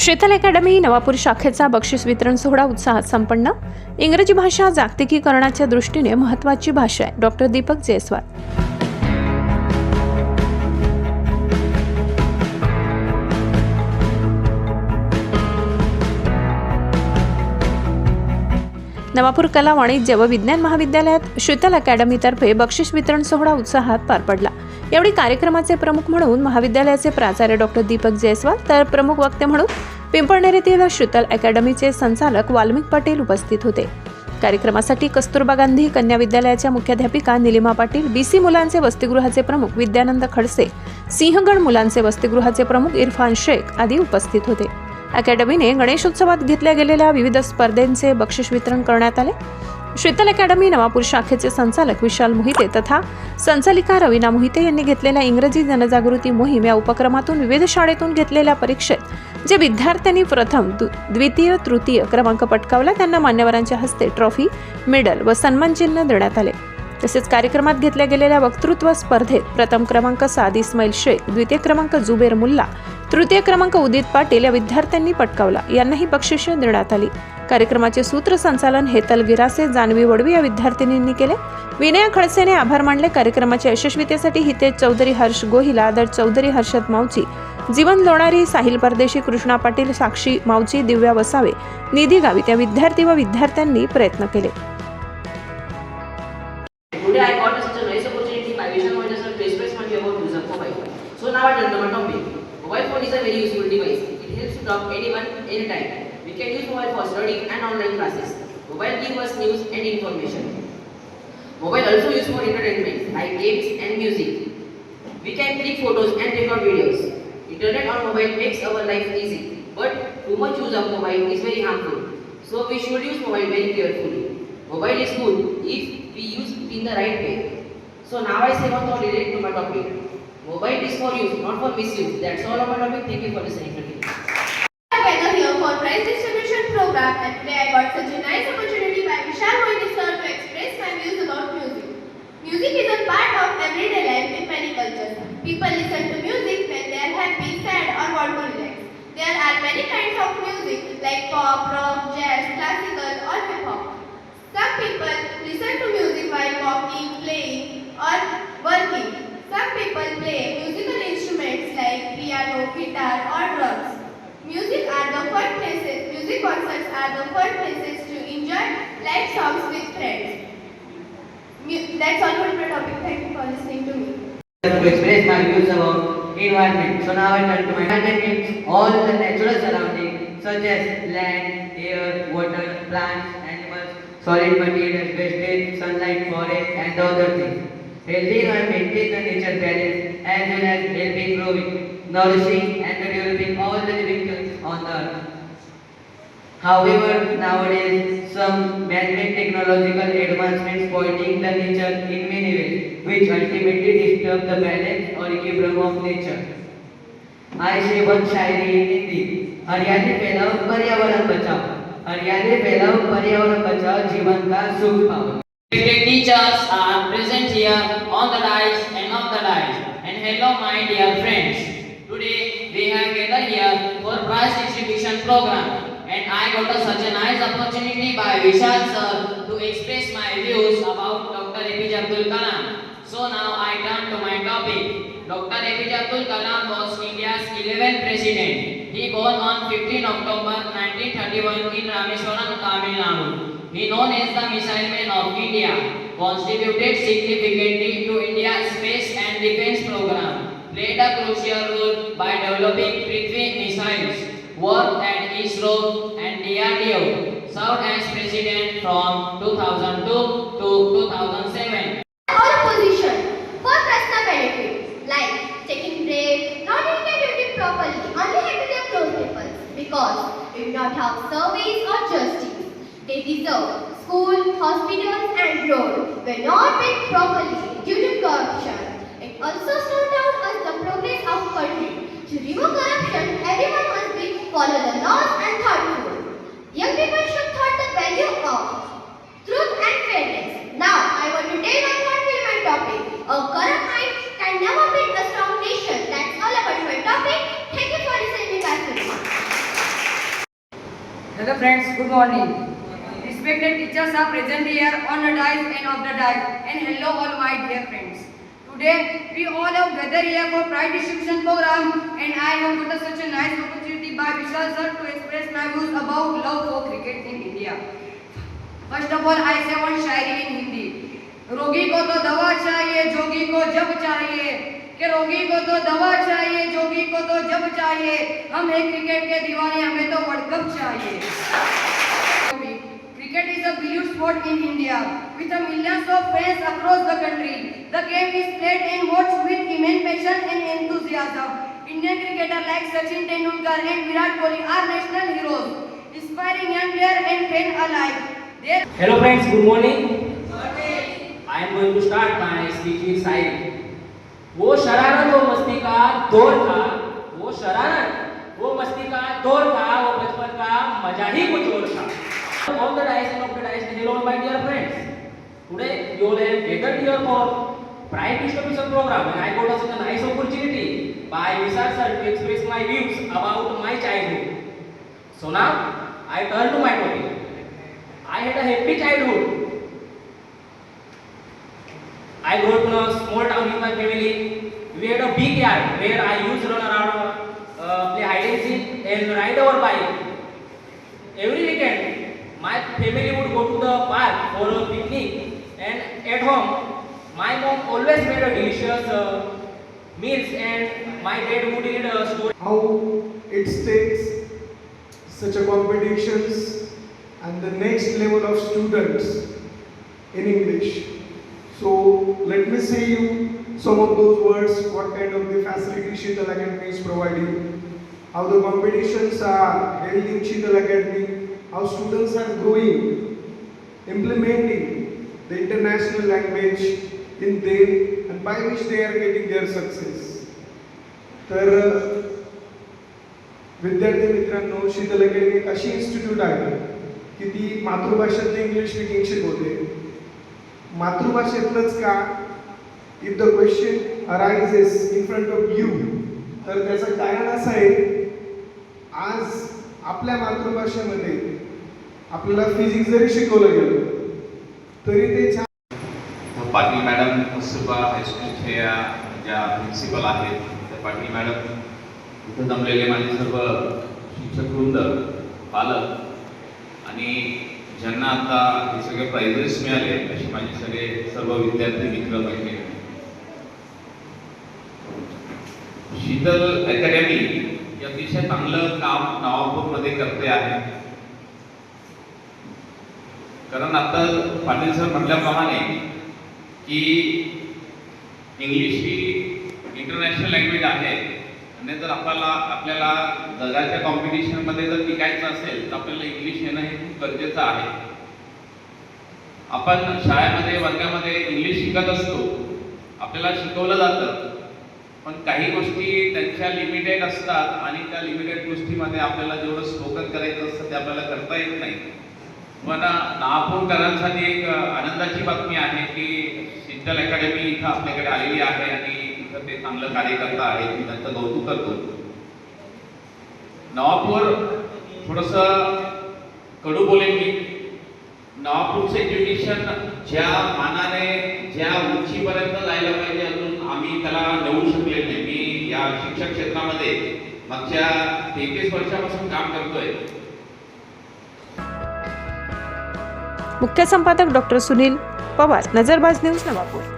Sheetal academy Navapur शाखेचा बक्षीस वितरण सोहळा उत्साहात संपन्न. इंग्रजी भाषा जागतिकीकरणाच्या दृष्टीने महत्त्वाची भाषा आहे. डॉक्टर दीपक जयस्वाल. नवापूर कला वाणिज्य व विज्ञान महाविद्यालयात शीतल अकॅडमीतर्फे बक्षीस वितरण सोहळा उत्साहात पार पडला. यावेळी कार्यक्रमाचे प्रमुख म्हणून महाविद्यालयाचे प्राचार्य डॉक्टर दीपक जयस्वाल तर प्रमुख वक्ते म्हणून पिंपळनेरीतील शीतल अकॅडमीचे संचालक वाल्मिक पाटील उपस्थित होते. कार्यक्रमासाठी कस्तुरबा गांधी कन्या विद्यालयाच्या मुख्याध्यापिका निलिमा पाटील बी सी मुलांचे वसतिगृहाचे प्रमुख विद्यानंद खडसे सिंहगड मुलांचे वसतिगृहाचे प्रमुख इरफान शेख आदी उपस्थित होते. अकॅडमीने गणेशोत्सवात घेतल्या गेलेल्या विविध स्पर्धेंचे बक्षीस वितरण करण्यात आले. शीतल अकॅडमी नवापूर शाखेचे संचालक विशाल मोहिते तथा संचालिका रवीना मोहिते यांनी घेतलेल्या इंग्रजी जनजागृती मोहीम या उपक्रमातून विविध शाळेतून घेतलेल्या परीक्षेत जे विद्यार्थ्यांनी प्रथम द्वितीय तृतीय क्रमांक पटकावला त्यांना मान्यवरांच्या हस्ते ट्रॉफी मेडल व सन्मानचिन्ह देण्यात आले. तसेच कार्यक्रमात घेतल्या गेलेल्या वक्तृत्व स्पर्धेत प्रथम क्रमांक साद इस्माईल शेख द्वितीय क्रमांक जुबेर मुल्ला तृतीय क्रमांक उदित पाटील या विद्यार्थ्यांनी पटकावला. यांनाही बक्षिसे देण्यात आली. कार्यक्रमाचे सूत्रसंचालन हेतल गिरासे जानवी वडवी या विद्यार्थिनींनी केले. विनया खडसेने आभार मानले. कार्यक्रमाच्या यशस्वीतेसाठी हितेश चौधरी हर्ष गोहिल आदर चौधरी हर्षद मावची जीवन लोणारी साहिल परदेशी कृष्णा पाटील साक्षी मावची दिव्या वसावे निधी गावित या विद्यार्थी व विद्यार्थ्यांनी प्रयत्न केले. So now I is a very useful device. It helps to talk anyone, anytime. We can use mobile for studying and online classes. Mobile gives us news and information. Mobile also used for entertainment like games and music. We can click photos and record videos. Internet on mobile makes our life easy. But too much use of mobile is very harmful. So we should use mobile very carefully. Mobile is good if we use it in the right way. So now I say one thought related to my topic. Mobile is for use, not for misuse. That's all of topic. Thank you for listening to me. together here for prize distribution program and today I got such a nice opportunity to express my views about music. Music is a part of everyday life in many cultures. People listen to music when they are happy, sad or want to relax. There are many kinds of music like pop, rock, jazz, classical or hip hop. Some people listen to music while walking, playing or working. Some people play musical instruments like piano, guitar or drums. Music are the fun concerts are the fun places to enjoy live songs with friends. That's all for my topic. Thank you for listening to me. to express my views about environment. So now I turn to my environment all the natural surroundings such as land, air, water, plants, animals, solid materials, wastage, sunlight, forest and other things. Healthy environment maintains the nature balance as well as helping growing, nourishing However, nowadays some man-made technological advancements spoiling the nature in many ways, which ultimately disturb the balance or equilibrium of nature. I say one Shayari in Hindi. हरियाली फैलाओ पर्यावरण बचाओ हरियाली फैलाओ पर्यावरण बचाओ जीवन का सुख पाओ Respected teachers are present here on the dais and off the dais. And hello, my dear friends. Today we have gathered here for prize distribution program. And I got a, such a nice opportunity by Vishal sir to express my views about Dr. APJ Abdul Kalam. So now I turn to my topic. Dr. APJ Abdul Kalam was India's 11th president. He born on 15 October 1931 in Rameswaram, Tamil Nadu. He known as the Missile Man of India, contributed significantly to India's space and defense program, played a crucial role by developing Prithvi missiles, worked at ISRO and DRDO, served as president from 2002 to 2007. Or opposition for personal benefit like taking break, not doing their duty properly, only having their close papers because they do not have service or justice. They deserve school, hospitals and roads were not built properly due to corruption. It also Hello friends, good morning. Respected teachers are present here on the dais and off the dais. And hello all my dear friends. Today we all have gathered here for prize distribution program and I have got such a nice opportunity by Vishal sir to express my views about love for cricket in India. First of all I say one Shayari in Hindi. रोगी को तो दवा चाहिए जोगी को जब चाहिए कि रोगी को तो दवा चाहिए जोगी को तो जब चाहिए हम हैं क्रिकेट के दीवाने हमें तो वर्ल्ड कप चाहिए Cricket is a beloved sport in India with a millions of fans across the country. The game is played and watched with immense passion and enthusiasm. Indian cricketer like Sachin Tendulkar and Virat Kohli are national heroes, inspiring young players and fans alike. Hello friends, good morning. Good morning. I am going to start my speech with shayari वो शरारत वो मस्ती का दौर था वो शरारत वो मस्ती का दौर था वो बचपन का मजा ही कुछ और था। On the dais of the dais? Hello my dear friends today you are an better dear for prime distribution program and I got a nice opportunity by wiser sir to express my views about my childhood so now I turn to my topic I had a happy childhood I grew up in a small town with my family. We had a big yard where I used to run around, uh, play hide and seek, and ride our bike. Every weekend, my family would go to the park for a picnic, and at home, my mom always made a delicious uh, meals, and my dad would read a story. how it takes such a competitions and the next level of students in English. So let me say you some of those words, what kind of the facility Sheetal Academy is providing, how the competitions are held in Sheetal Academy, how students are growing, implementing the international language in them and by which they are getting their success. तर विद्यार्थी मित्रांनो Sheetal academy एक अशी institute आहे की ती मातृभाषेतलं English speaking शिकवते मातृभाषेतलंच का? If the question arises in front of you तर त्याचं कारण असं आहे आज आपल्या मातृभाषेमध्ये आपल्याला फिजिक्स जरी शिकवलं गेलं तरी ते छान पाटील मॅडम कस्तुरबा हायस्कूलच्या ज्या प्रिन्सिपल आहेत त्या पाटील मॅडम इथं जमलेले माझे सर्व शिक्षक वृंद पालक आणि ज्यांना आता हे सगळे प्राइजेस मिळाले असे माझे सगळे सर्व विद्यार्थी मित्र पाहिजे शीतल अकॅडमी अतिशय चांगलं काम नवापूरमध्ये करते आहे. कारण आता पाटील सर म्हटल्याप्रमाणे की इंग्लिश ही इंटरनॅशनल लँग्वेज आहे. आणि जर आपल्याला आपल्याला जगाच्या कॉम्पिटिशनमध्ये जर टिकायचं असेल तर आपल्याला इंग्लिश येणं हे खूप गरजेचं आहे. आपण शाळेमध्ये वर्गामध्ये इंग्लिश शिकत असतो. आपल्याला शिकवलं जातं. पण काही गोष्टी त्यांच्या लिमिटेड असतात आणि त्या लिमिटेड गोष्टीमध्ये आपल्याला जेवढं स्पोकन करायचं असतं ते आपल्याला करता येत नाही. पण नागपूरकरांसाठी एक आनंदाची बातमी आहे की शीतल अकॅडमी इथं आपल्याकडे आलेली आहे आणि तर ते चांगलं कार्यकर्ता आहेत मी त्यांचं कौतुक करतो. नवापूर थोडस कडू बोलेन मी. नवापूरचं एज्युकेशन ज्या मानाने ज्या उंचीपर्यंत जायला पाहिजे अजून आम्ही त्याला नेऊ शकले नाही. मी या शिक्षक क्षेत्रामध्ये मागच्या तेहतीस वर्षापासून काम करतोय. मुख्य संपादक डॉक्टर सुनील पवार नजरबाज न्यूज नवापूर.